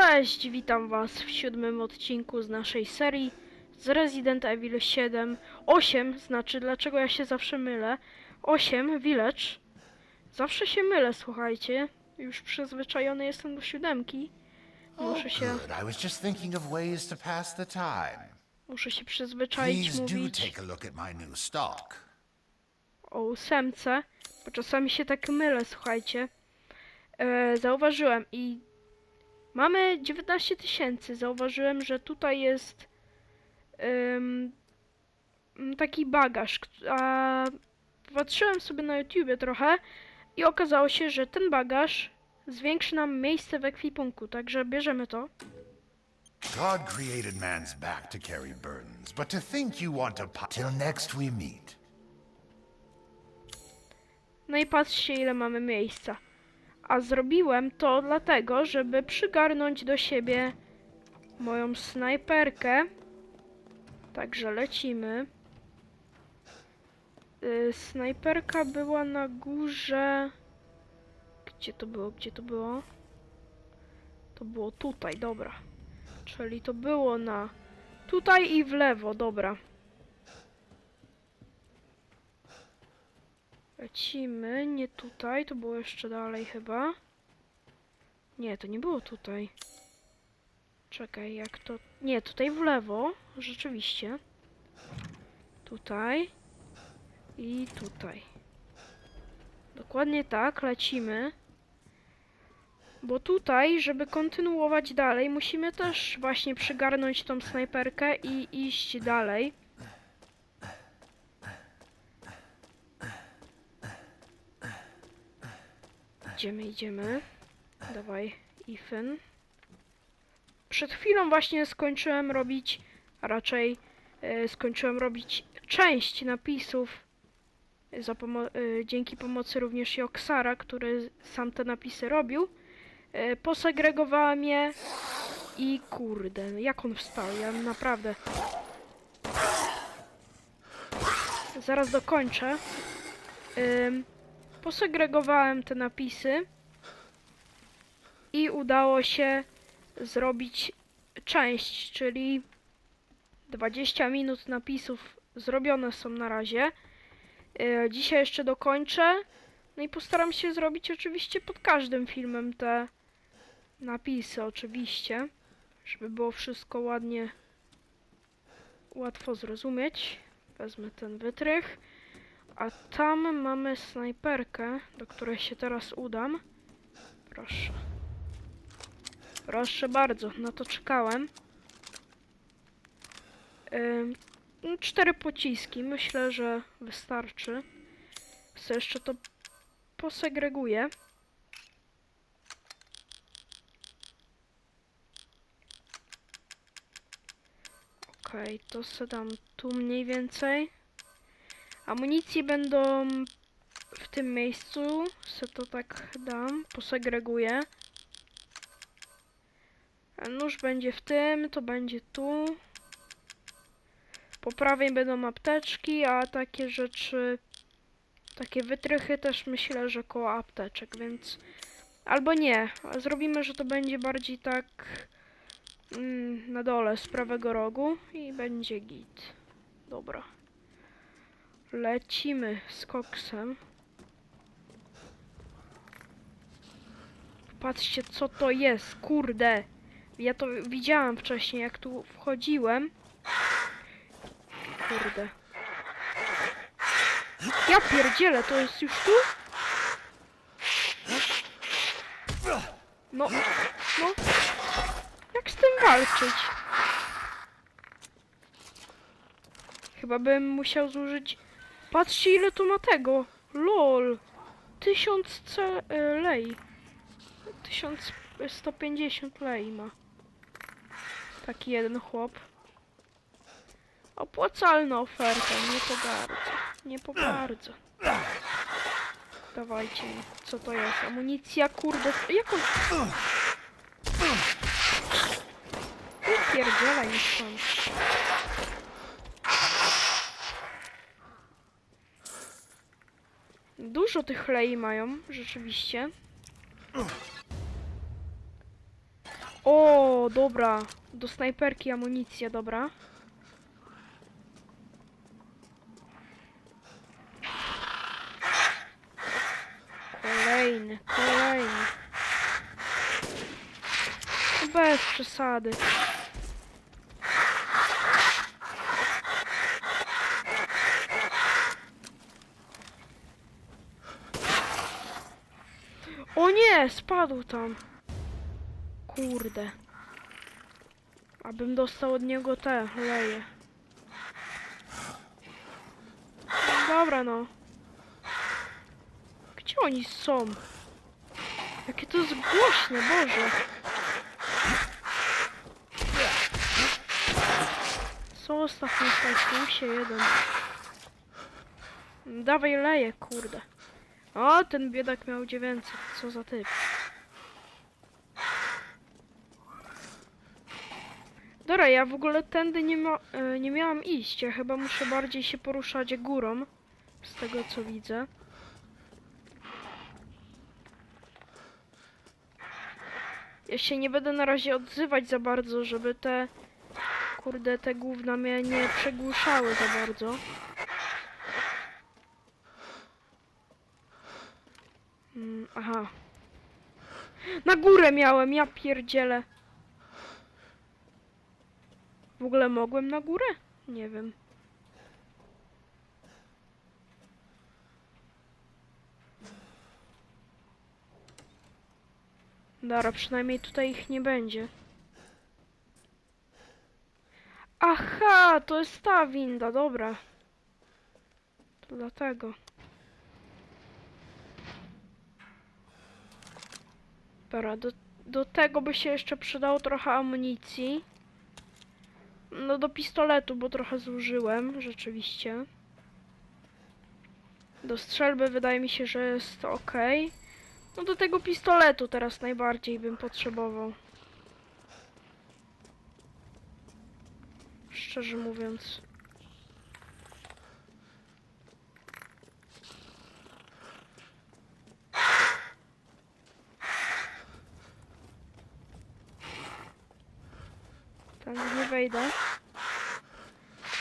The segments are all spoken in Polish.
Cześć, witam was w siódmym odcinku z naszej serii z Resident Evil 7. 8, znaczy dlaczego ja się zawsze mylę. 8, Village. Zawsze się mylę, słuchajcie. Już przyzwyczajony jestem do siódemki. Muszę się, muszę się przyzwyczaić Please do mówić take a look at my new stock. o ósemce, bo czasami się tak mylę, słuchajcie. E, zauważyłem i mamy 19 tysięcy. Zauważyłem, że tutaj jest em, m, taki bagaż. A patrzyłem sobie na YouTubie trochę i okazało się, że ten bagaż zwiększy nam miejsce w ekwipunku, także bierzemy to. God created man's back to carry burdens, but to think you want to till next we meet. No i patrzcie, ile mamy miejsca. A zrobiłem to dlatego, żeby przygarnąć do siebie moją snajperkę. Także lecimy. Y, snajperka była na górze. Gdzie to było? Gdzie to było? To było tutaj, dobra. Czyli to było na tutaj i w lewo, dobra. Lecimy, nie tutaj, to było jeszcze dalej chyba. Nie, to nie było tutaj. Czekaj, jak to... Nie, tutaj w lewo, rzeczywiście. Tutaj. I tutaj. Dokładnie tak, lecimy. Bo tutaj, żeby kontynuować dalej, musimy też właśnie przygarnąć tą snajperkę i iść dalej. Idziemy, idziemy. Dawaj, Ethan. Przed chwilą właśnie skończyłem robić, a raczej e, skończyłem robić część napisów za pomo- e, dzięki pomocy również Joksara, który sam te napisy robił. E, posegregowałem je i kurde, jak on wstał, ja naprawdę... Zaraz dokończę. Ym, posegregowałem te napisy i udało się zrobić część, czyli 20 minut napisów zrobione są na razie. Yy, Dzisiaj jeszcze dokończę. No i postaram się zrobić oczywiście pod każdym filmem te napisy, oczywiście, żeby było wszystko ładnie, łatwo zrozumieć. Wezmę ten wytrych. A tam mamy snajperkę, do której się teraz udam. Proszę. Proszę bardzo, na to czekałem. No, cztery pociski, myślę, że wystarczy. Co jeszcze to posegreguję. Okej, to se dam tu mniej więcej. Amunicje będą w tym miejscu. Se to tak dam, posegreguję. A Nóż będzie w tym, to będzie tu. Po prawej będą apteczki, a takie rzeczy, takie wytrychy też myślę, że koło apteczek, więc... Albo nie, zrobimy, że to będzie bardziej tak mm, na dole z prawego rogu i będzie git. Dobra. Lecimy z koksem. Patrzcie, co to jest, kurde. Ja to widziałam wcześniej, jak tu wchodziłem. Kurde. Ja pierdzielę, to jest już tu? No, no. Jak z tym walczyć? Chyba bym musiał zużyć... Patrzcie ile tu ma tego. LOL. 1000 C y, lei. 1150 lei ma. Taki jeden chłop. Opłacalna oferta, nie po bardzo. Nie po bardzo. Dawajcie mi. Co to jest? Amunicja, kurde. Jak on... Pierdzielaj mi stąd. Dużo tych lei mają, rzeczywiście. O, dobra. Do snajperki amunicja, dobra. Kolejny, kolejny. Bez przesady. O spadł tam. Kurde. Abym dostał od niego te leje. Dobra no. Gdzie oni są? Jakie to jest głośne, Boże. Zostaw mnie tutaj, się jeden. Dawaj leje, kurde. O, ten biedak miał 900, co za typ. Dobra, ja w ogóle tędy nie, ma, e, nie miałam iść. Ja chyba muszę bardziej się poruszać górą. Z tego co widzę. Ja się nie będę na razie odzywać za bardzo, żeby te... Kurde, te gówna mnie nie przegłuszały za bardzo. Mm, aha. Na górę miałem, ja pierdzielę. W ogóle mogłem na górę? Nie wiem. Dobra, przynajmniej tutaj ich nie będzie. Aha, to jest ta winda, dobra. To dlatego. Dobra, do, do tego by się jeszcze przydało trochę amunicji. No do pistoletu, bo trochę zużyłem, rzeczywiście. Do strzelby wydaje mi się, że jest ok. No do tego pistoletu teraz najbardziej bym potrzebował. Szczerze mówiąc. Tam nie wejdę.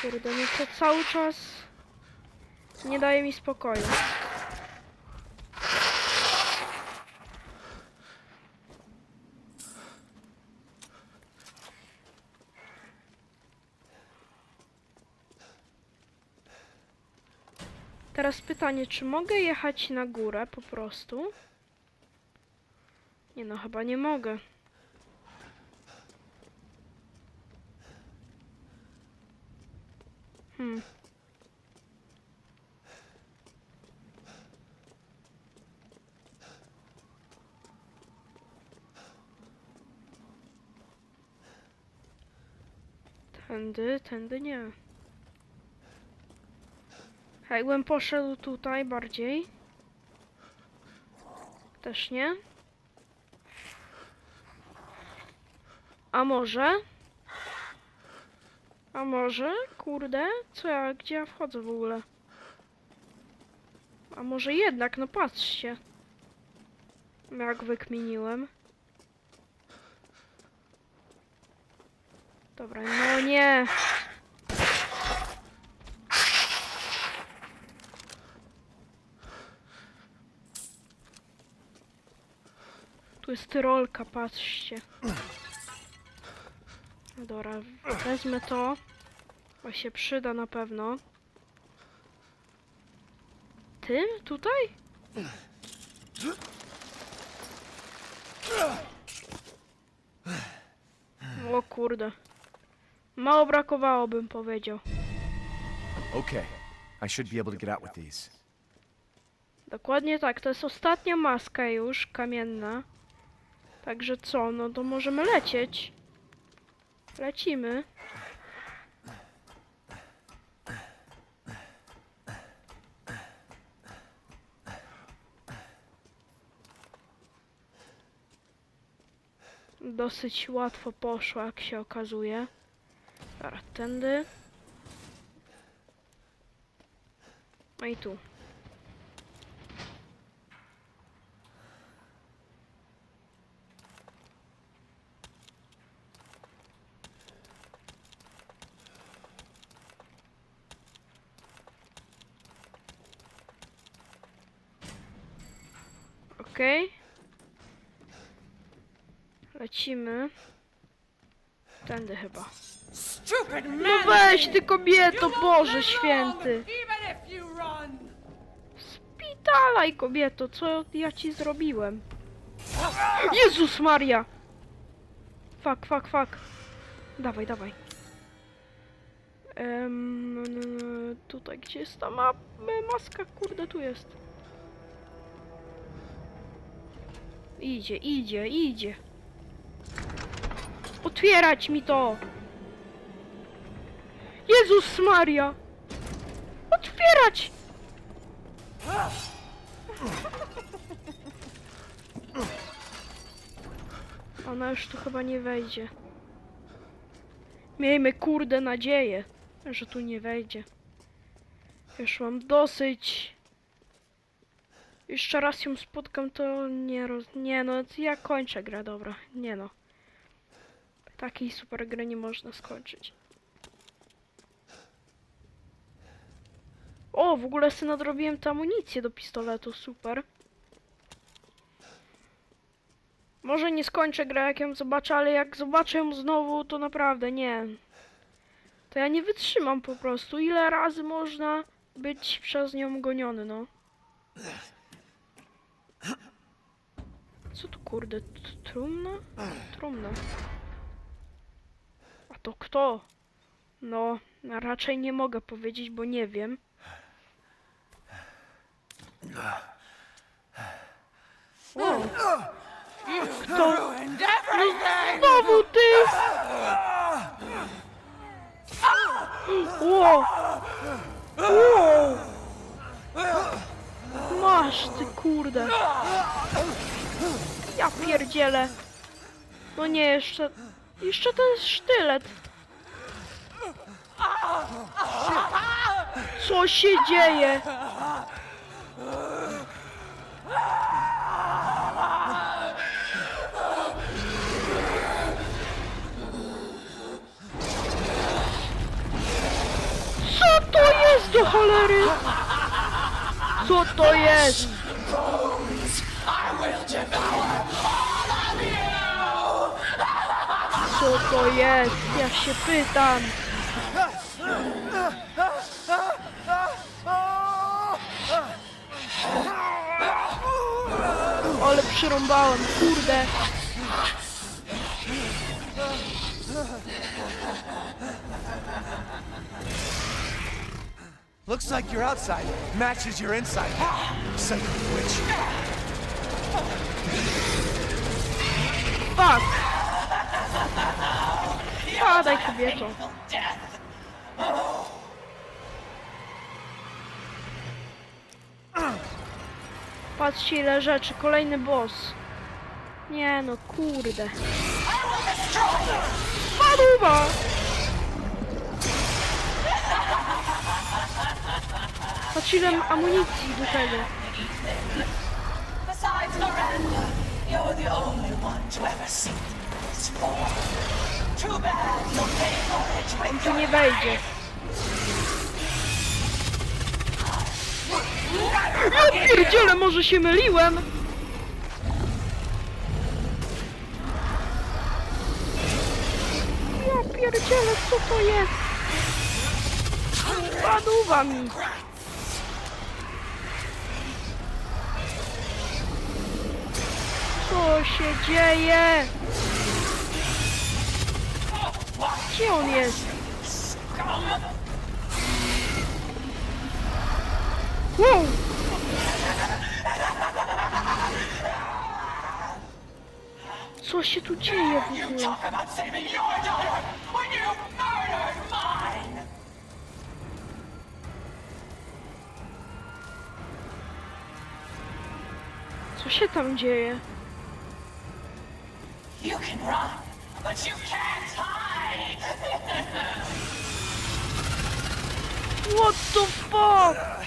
Kurde, no to cały czas nie daje mi spokoju. Teraz pytanie, czy mogę jechać na górę po prostu? Nie no, chyba nie mogę. Hmm. Tędy, tędy nie. Jakbym poszedł tutaj bardziej. Też nie. A może? A może? Kurde, co ja, gdzie ja wchodzę w ogóle? A może jednak, no patrzcie. Jak wykminiłem. Dobra, no nie. Tu jest tyrolka, patrzcie. Dobra, wezmę to. Bo się przyda na pewno. Tym? Tutaj? O kurde. Mało brakowało, bym powiedział. Okay, I should be able to get out with these. Dokładnie tak, to jest ostatnia maska już, kamienna. Także co, no to możemy lecieć. Lecimy. Dosyć łatwo poszło, jak się okazuje. Dobra, tędy. No i tu. Okej. Lecimy. Tędy chyba. Stupid man! No weź ty kobieto, Boże święty! Spitalaj kobieto, co ja ci zrobiłem? Jezus Maria! Fuck, fuck, fuck. Dawaj, dawaj. Tutaj, gdzie jest ta ma maska? Kurde, tu jest. Idzie, idzie, idzie. Otwierać mi to! Jezus Maria! Otwierać! Ona już tu chyba nie wejdzie. Miejmy kurde nadzieję, że tu nie wejdzie. Już mam dosyć. Jeszcze raz ją spotkam, to nie roz... Nie no, ja kończę grę, dobra. Nie no. Takiej super gry nie można skończyć. O, w ogóle sobie nadrobiłem tę amunicję do pistoletu, super. Może nie skończę grę, jak ją zobaczę, ale jak zobaczę ją znowu, to naprawdę nie. To ja nie wytrzymam po prostu. Ile razy można być przez nią goniony, no. Co tu kurde? Trumna? Trumna. A to kto? No, raczej nie mogę powiedzieć, bo nie wiem. O, kto? Ruined everything! Znowu ty! Ło! Ło! Masz ty kurde! Ja pierdzielę! No nie, jeszcze... Jeszcze ten sztylet! Co się dzieje? Co to jest do cholery? Co to jest? Co to jest? Ja się pytam. Ale przyrąbałem, kurde. Looks like your outside matches your inside. Son of a witch. Fuck! Padaj kobieto. Patrzcie ile rzeczy, kolejny boss. Nie no, kurde. Paruwa! Patrz ile amunicji do tego. Besides Miranda, you're the only one to ever see this form. Too bad you'll pay for it On with tu nie wejdzie. Ja pierdzielę, może się myliłem? Ja pierdzielę, co to jest? Paduwa mi. Co się dzieje? Gdzie on jest? Wow! Co się tu dzieje w ogóle? Co się tam dzieje? You can run, but you can't hide! What the fuck?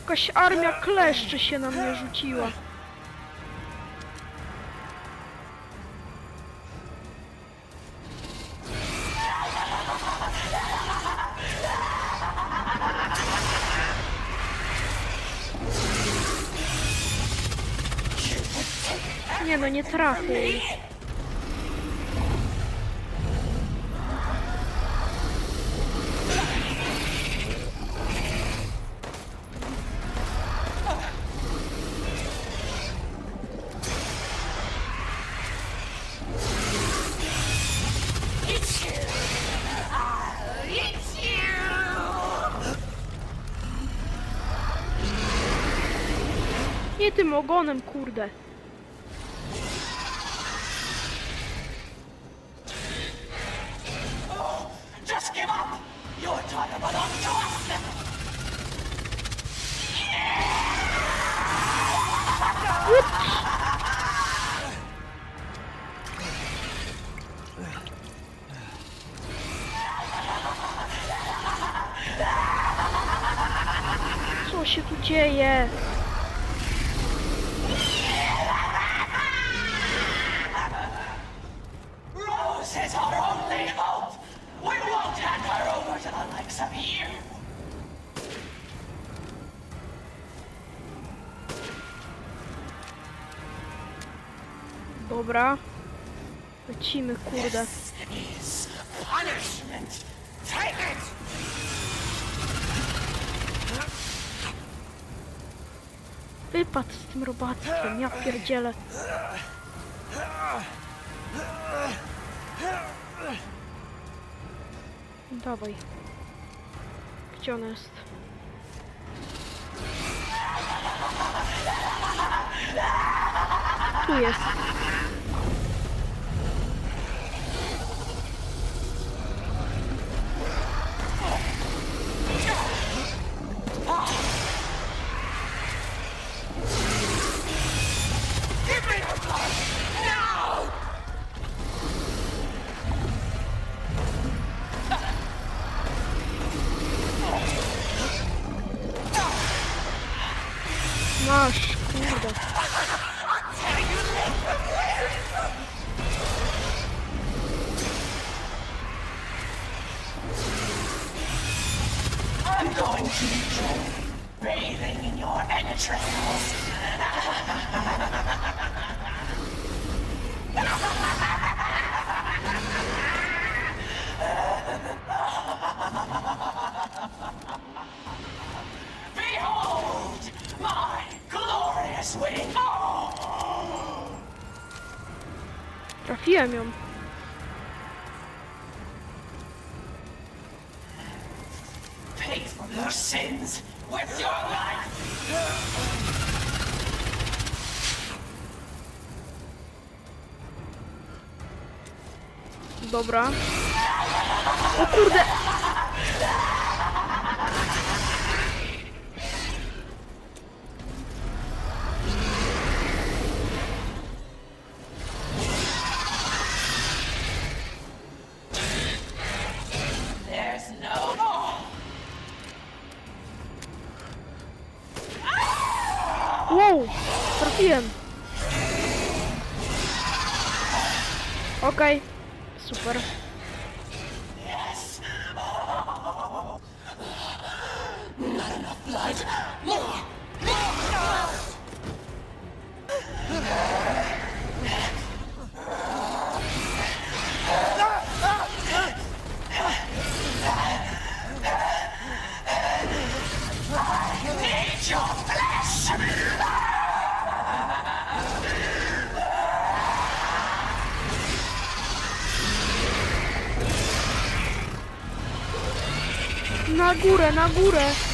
Jakaś armia kleszczy się na mnie rzuciła. Nie no, nie trafię. ogonem Kurde. Wypad z tym robactwem, ja pierdzielę. Dawaj. Gdzie on jest? Tu jest. going to enjoy bathing in your entrails. Behold my glorious wing! Trafiłem ją. Dobra. O kurde! Wow! Trafiłem! Okej. Okay. супер. na górę, na górę.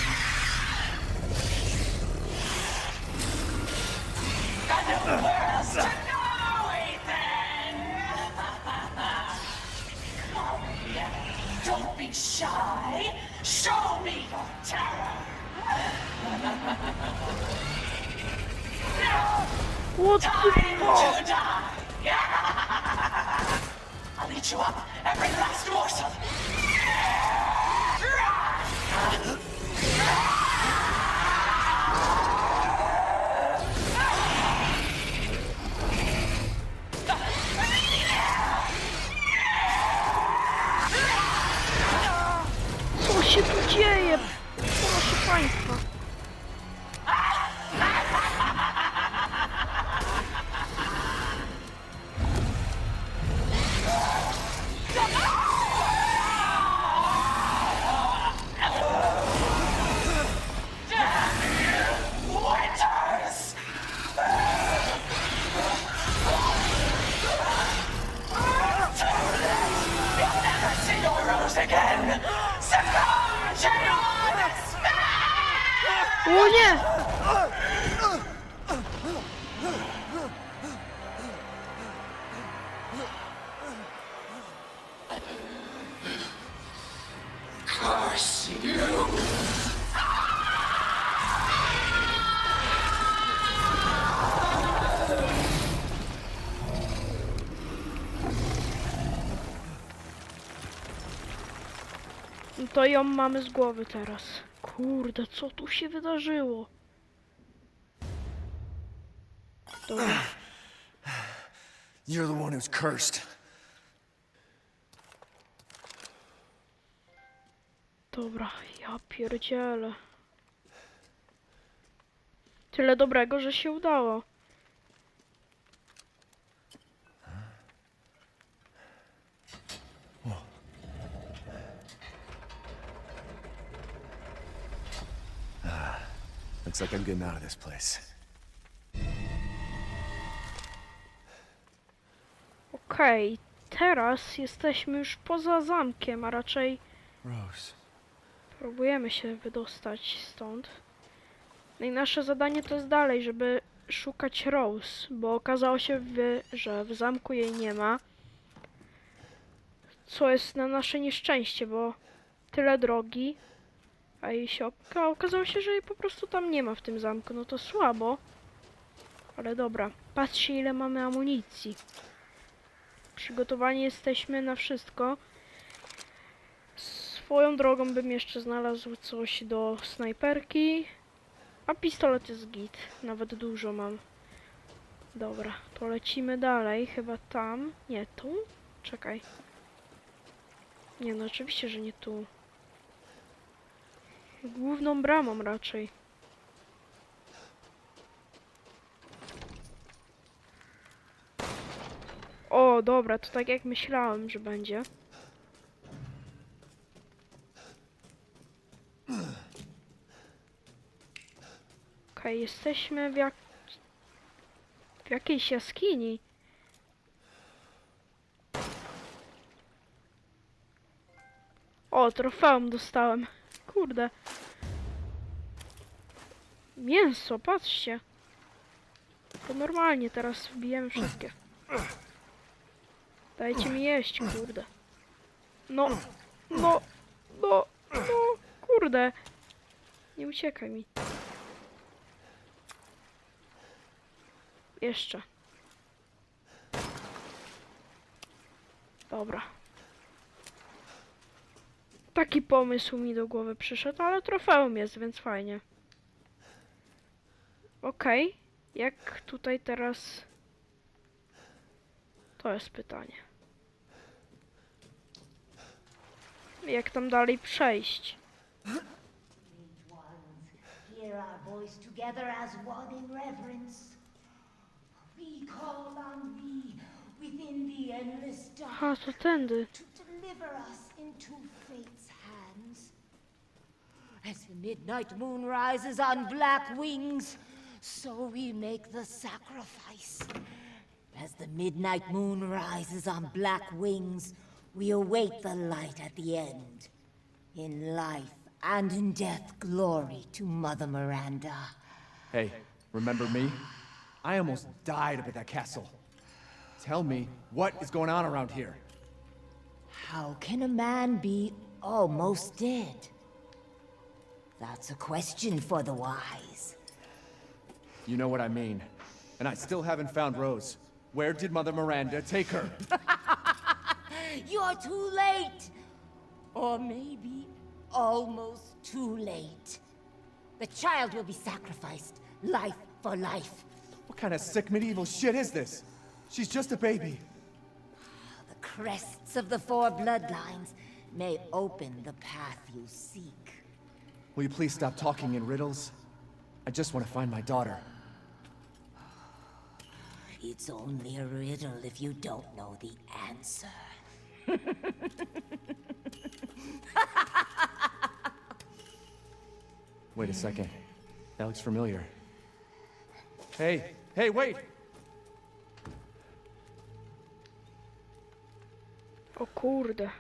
No to ją mamy z głowy teraz. Kurde, co tu się wydarzyło? Dobra. You're the one who's cursed. Dobra, ja pierdzielę. Tyle dobrego, że się udało. Looks like I'm getting out of this place. Okej, teraz jesteśmy już poza zamkiem, a raczej Rose. próbujemy się wydostać stąd. No i nasze zadanie to jest dalej, żeby szukać Rose, bo okazało się, w, że w zamku jej nie ma. Co jest na nasze nieszczęście, bo tyle drogi, a jej się oka- okazało się, że jej po prostu tam nie ma w tym zamku. No to słabo. Ale dobra, patrzcie ile mamy amunicji. Przygotowani jesteśmy na wszystko. Swoją drogą bym jeszcze znalazł coś do snajperki. A pistolet jest git. Nawet dużo mam. Dobra, to lecimy dalej. Chyba tam. Nie, tu? Czekaj. Nie, no oczywiście, że nie tu. Główną bramą raczej. O, dobra, to tak jak myślałem, że będzie. Okej, jesteśmy w, jak... w jakiejś jaskini. O, trofeum dostałem. Kurde. Mięso, patrzcie. To normalnie teraz wbijemy wszystkie. Dajcie mi jeść, kurde. No, no, no, no, kurde. Nie uciekaj mi. Jeszcze. Dobra. Taki pomysł mi do głowy przyszedł, ale trofeum jest, więc fajnie. Okej. Jak tutaj teraz... To jest pytanie. Jak tam dalej przejść? Hear our voice together as one in reverence. We call on thee within the endless dark Aha, to tędy. to deliver us into fate's hands. As the midnight moon rises on black wings, so we make the sacrifice. As the midnight moon rises on black wings, we await the light at the end. In life and in death, glory to Mother Miranda. Hey, remember me? I almost died up at that castle. Tell me, what is going on around here? How can a man be almost dead? That's a question for the wise. You know what I mean. And I still haven't found Rose. Where did Mother Miranda take her? You're too late! Or maybe almost too late. The child will be sacrificed, life for life. What kind of sick medieval shit is this? She's just a baby. The crests of the four bloodlines may open the path you seek. Will you please stop talking in riddles? I just want to find my daughter. It's only a riddle if you don't know the answer. Wait a second. That looks familiar. Hey, hey, wait! O kurde.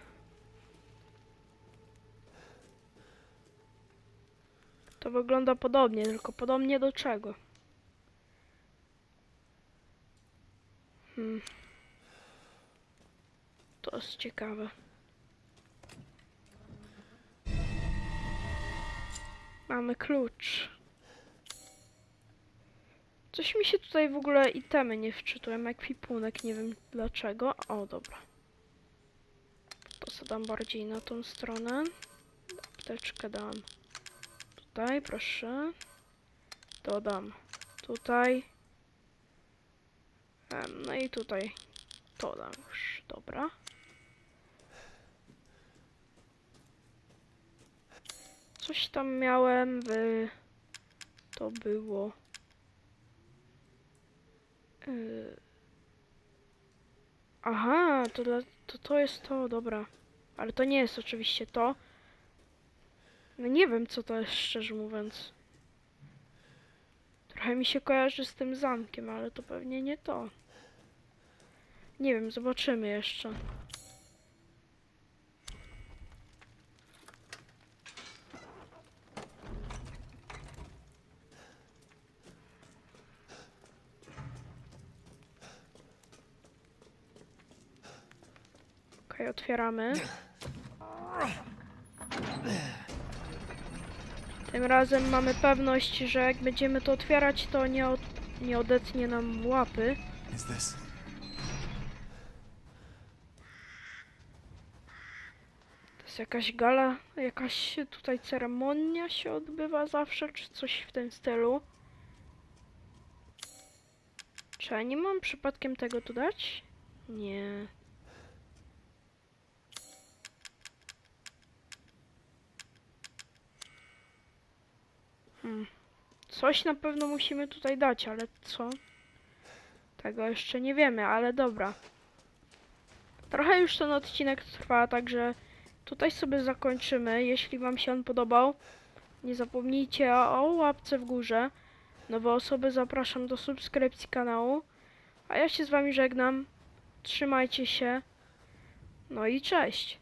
To wygląda podobnie, tylko podobnie do czego? Hmm. To jest ciekawe. Mamy klucz. Coś mi się tutaj w ogóle itemy nie wczytują, jak kwipunek, nie wiem dlaczego. O, dobra. To bardziej na tą stronę. Apteczkę dam tutaj, proszę. To dam tutaj. No i tutaj to dam już, dobra. Coś tam miałem w... To było... Yy... Aha, to, to to jest to, dobra. Ale to nie jest oczywiście to. No nie wiem, co to jest, szczerze mówiąc. Trochę mi się kojarzy z tym zamkiem, ale to pewnie nie to. Nie wiem, zobaczymy jeszcze. Okej, otwieramy. Tym razem mamy pewność, że jak będziemy to otwierać, to nie, od, nie odetnie nam łapy. Is this? To jest jakaś gala, jakaś tutaj ceremonia się odbywa zawsze, czy coś w tym stylu. Czy ja nie mam przypadkiem tego tu dać? Nie. Hmm. Coś na pewno musimy tutaj dać, ale co? Tego jeszcze nie wiemy, ale dobra. Trochę już ten odcinek trwa, także tutaj sobie zakończymy. Jeśli Wam się on podobał, nie zapomnijcie o łapce w górze. Nowe osoby zapraszam do subskrypcji kanału. A ja się z Wami żegnam. Trzymajcie się. No i cześć.